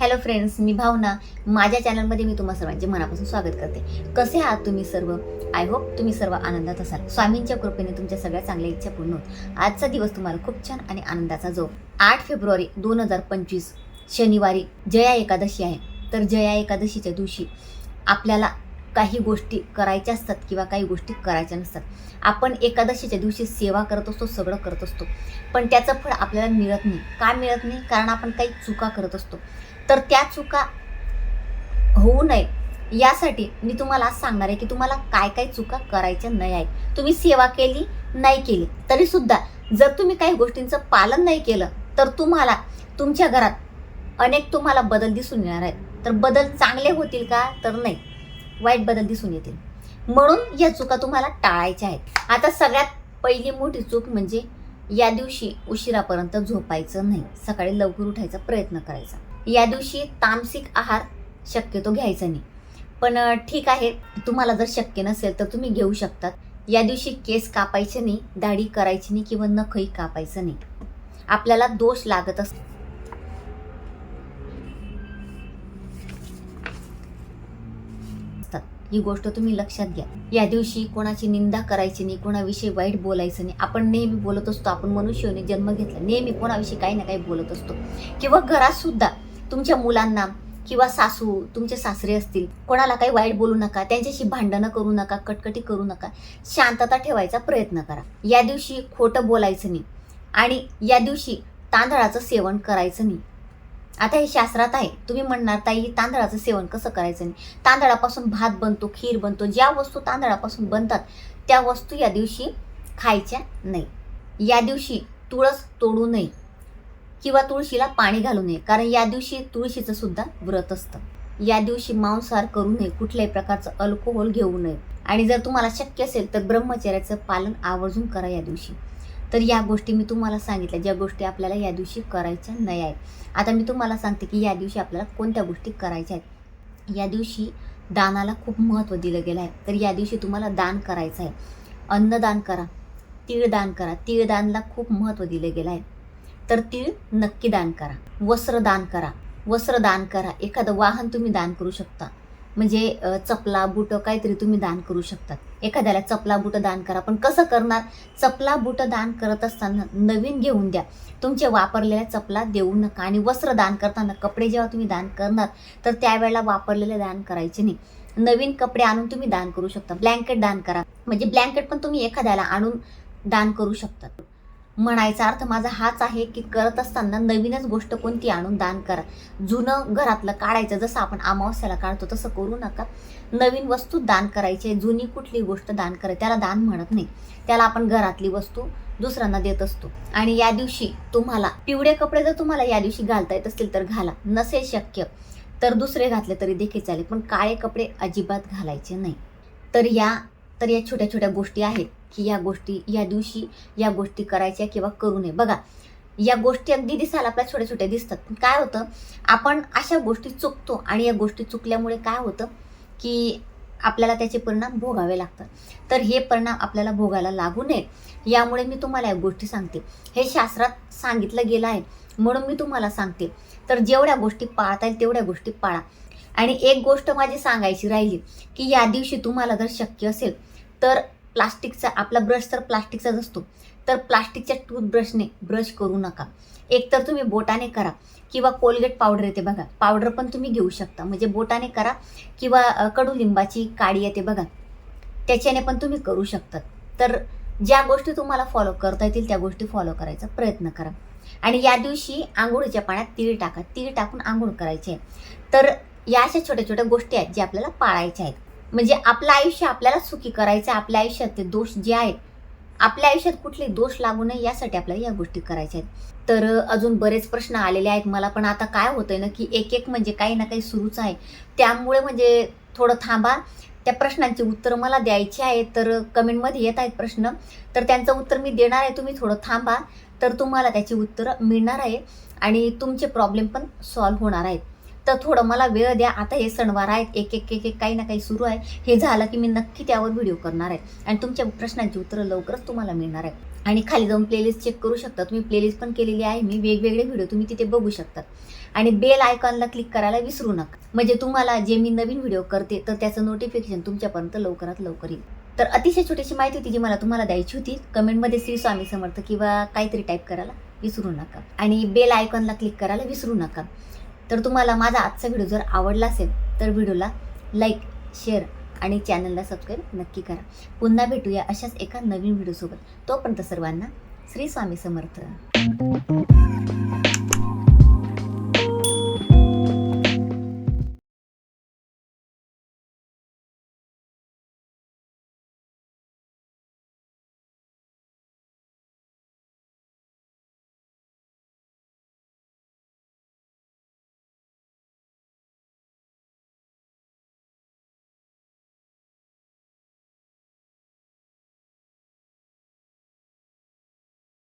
Hello friends मी भावना. माझ्या चॅनलमध्ये मी तुम्हा सर्वांचे मनापासून स्वागत करते. कसे आहात तुम्ही सर्व? आय होप तुम्ही सर्व आनंदात असाल. स्वामींच्या कृपेने तुमच्या सगळ्या चांगल्या इच्छा पूर्ण होत आजचा दिवस तुम्हाला खूप छान आणि आनंदाचा जो. आठ फेब्रुवारी दोन हजार पंचवीस शनिवारी जया एकादशी आहे. तर जया एकादशीच्या दिवशी आपल्याला काही गोष्टी करायच्या असतात किंवा काही गोष्टी करायच्या नसतात. आपण एकादशीच्या दिवशी सेवा करत असतो सगळं करत असतो. पण त्याचं फळ आपल्याला मिळत नाही. का मिळत नाही? कारण आपण काही चुका करत असतो. तर त्या चुका होऊ नये. यासाठी मी तुम्हाला आज सांगणार आहे की तुम्हाला काय काय चुका करायच्या नाही आहेत. तुम्ही सेवा केली नाही केली तरीसुद्धा जर तुम्ही काही गोष्टींचं पालन नाही केलं तर तुम्हाला तुमच्या घरात अनेक तुम्हाला बदल दिसून येणार आहेत. तर बदल चांगले होतील का? तर नाही. वाईट बदल दिसून येतील. म्हणून या चुका तुम्हाला टाळायच्या आहेत. आता सगळ्यात पहिली मोठी चूक म्हणजे या दिवशी उशिरापर्यंत झोपायचं नाही. सकाळी लवकर उठायचा प्रयत्न करायचा. या दिवशी तामसिक आहार शक्यतो घ्यायचा नाही. पण ठीक आहे तुम्हाला जर शक्य नसेल तर तुम्ही घेऊ शकतात. या दिवशी केस कापायचे नाही दाढी करायची नाही किंवा नखही कापायचं नाही. आपल्याला दोष लागत असतो ही गोष्ट तुम्ही लक्षात घ्या. या दिवशी कोणाची निंदा करायची नाही कोणाविषयी वाईट बोलायचं नाही. आपण नेहमी बोलत असतो आपण मनुष्यने जन्म घेतला नेहमी कोणाविषयी काही ना काही बोलत असतो. किंवा घरात सुद्धा तुमच्या मुलांना किंवा सासू तुमचे सासरे असतील कोणाला काही वाईट बोलू नका त्यांच्याशी भांडणं करू नका कटकटी करू नका शांतता ठेवायचा प्रयत्न करा. या दिवशी खोटं बोलायचं नाही आणि या दिवशी तांदळाचं सेवन करायचं नाही. आता हे शास्त्रात आहे. तुम्ही म्हणणार ताई तांदळाचं सेवन कसं करायचं नाही तांदळापासून भात बनतो खीर बनतो ज्या वस्तू तांदळापासून बनतात त्या वस्तू या दिवशी खायच्या नाही. या दिवशी तुळस तोडू नये किंवा तुळशीला पाणी घालू नये कारण या दिवशी तुळशीचं सुद्धा व्रत असतं. या दिवशी मांसाहार करू नये कुठल्याही प्रकारचं अल्कोहोल घेऊ नये. आणि जर तुम्हाला शक्य असेल तर ब्रह्मचर्याचं पालन आवर्जून करा या दिवशी. तर या गोष्टी मी तुम्हाला सांगितल्या ज्या गोष्टी आपल्याला या दिवशी करायच्या नाही आहेत. आता मी तुम्हाला सांगते की या दिवशी आपल्याला कोणत्या गोष्टी करायच्या आहेत. या दिवशी दानाला खूप महत्त्व दिलं गेलं आहे. तर या दिवशी तुम्हाला दान करायचं आहे. अन्नदान करा तीळदान करा. तीळदानला खूप महत्त्व दिलं गेलं आहे. तर तीळ नक्की दान करा. वस्त्र दान करा. वस्त्र दान करा. एखादं वाहन तुम्ही दान करू शकता. म्हणजे चपला बुटं काहीतरी तुम्ही दान करू शकतात. एखाद्याला चपला बुटं दान करा. पण कसं करणार? चपला बुटं दान करत असताना नवीन घेऊन द्या. तुमच्या वापरलेल्या चपला देऊ नका आणि वस्त्र दान करताना कपडे जेव्हा तुम्ही दान करणार तर त्यावेळेला वापरलेले दान करायचे नाही. नवीन कपडे आणून तुम्ही दान करू शकता. ब्लँकेट दान करा. म्हणजे ब्लँकेट पण तुम्ही एखाद्याला आणून दान करू शकता. म्हणायचा अर्थ माझा हाच आहे की करत असताना नवीनच गोष्ट कोणती आणून दान करा. जुनं घरातलं काढायचं जसं आपण अमावस्याला काढतो तसं करू नका. नवीन वस्तू दान करायची आहे. जुनी कुठली गोष्ट दान करा त्याला दान म्हणत नाही. त्याला आपण घरातली वस्तू दुसऱ्यांना देत असतो. आणि या दिवशी तुम्हाला पिवळे कपडे जर तुम्हाला या दिवशी घालता येत असतील तर घाला. नसेल शक्य तर दुसरे घातले तरी देखील चालेल. पण काळे कपडे अजिबात घालायचे नाही. तर या तर या छोट्या छोट्या गोष्टी आहेत. की या गोष्टी या दिवशी या गोष्टी करायच्या किंवा करू नये. बघा या गोष्टी अगदी दिसायला आपल्या छोट्या छोट्या दिसतात. पण काय होतं आपण अशा गोष्टी चुकतो आणि या गोष्टी चुकल्यामुळे काय होतं की आपल्याला त्याचे परिणाम भोगावे लागतात. तर हे परिणाम आपल्याला भोगायला लागू नये. यामुळे मी तुम्हाला या गोष्टी सांगते. हे शास्त्रात सांगितलं गेलं आहे. म्हणून मी तुम्हाला सांगते. तर जेवढ्या गोष्टी पाळता येईल तेवढ्या गोष्टी पाळा. आणि एक गोष्ट माझी सांगायची राहिली की या दिवशी तुम्हाला जर शक्य असेल तर प्लास्टिकचा आपला ब्रश तर प्लास्टिकचाच असतो. तर प्लास्टिकच्या टूथब्रशने ब्रश करू नका. एकतर तुम्ही बोटाने करा किंवा कोलगेट पावडर येते बघा. पावडर पण तुम्ही घेऊ शकता. म्हणजे बोटाने करा किंवा कडुलिंबाची काडी येते बघा. त्याच्याने पण तुम्ही करू शकतात तर ज्या गोष्टी तुम्हाला फॉलो करता येतील त्या गोष्टी फॉलो करायचा प्रयत्न करा. आणि या दिवशी आंघोळीच्या पाण्यात तीळ टाका. तीळ टाकून आंघोळ करायची. आहे तर या अशा छोट्या छोट्या गोष्टी आहेत ज्या आपल्याला पाळायच्या आहेत. म्हणजे आपलं आयुष्य आपल्याला सुखी करायचं आहे आपल्या आयुष्यातले दोष जे आहेत आपल्या आयुष्यात कुठले दोष लागू नये यासाठी आपल्याला या गोष्टी करायच्या आहेत. तर अजून बरेच प्रश्न आलेले आहेत. मला पण आता काय होतंय ना की एक एक म्हणजे काही ना काही सुरूच आहे. त्यामुळे म्हणजे थोडं थांबा. त्या प्रश्नांची उत्तरं मला द्यायची आहे तर कमेंटमध्ये येत आहेत प्रश्न. तर त्यांचं उत्तर मी देणार आहे. तुम्ही थोडं थांबा. तर तुम्हाला त्याची उत्तरं मिळणार आहे. आणि तुमचे प्रॉब्लेम पण सॉल्व्ह होणार आहेत. तर थोडं मला वेळ द्या. आता हे सणवार आहेत. एक एक एक एक काही ना काही सुरू आहे. हे झालं की मी नक्की त्यावर व्हिडिओ करणार आहे. आणि तुमच्या प्रश्नांची उत्तरं लवकरच तुम्हाला मिळणार आहे. आणि खाली जाऊन प्लेलिस्ट चेक करू शकता. तुम्ही प्लेलिस्ट पण केलेली आहे. मी वेगवेगळे व्हिडिओ तुम्ही तिथे बघू शकतात आणि बेल आयकॉनला क्लिक करायला विसरू नका. म्हणजे तुम्हाला जे मी नवीन व्हिडिओ करते तर त्याचं नोटिफिकेशन तुमच्यापर्यंत लवकरात लवकर येईल. तर अतिशय छोटीशी माहिती होती जी मला तुम्हाला द्यायची होती. कमेंटमध्ये श्री स्वामी समर्थ किंवा काहीतरी टाईप करायला विसरू नका. आणि बेल आयकॉनला क्लिक करायला विसरू नका. तर तुम्हाला माझा आजचा व्हिडिओ जर आवडला असेल तर व्हिडिओला लाईक शेअर आणि चॅनलला सबस्क्राईब नक्की करा. पुन्हा भेटूया अशाच एका नवीन व्हिडिओसोबत. तोपर्यंत सर्वांना श्री स्वामी समर्थ.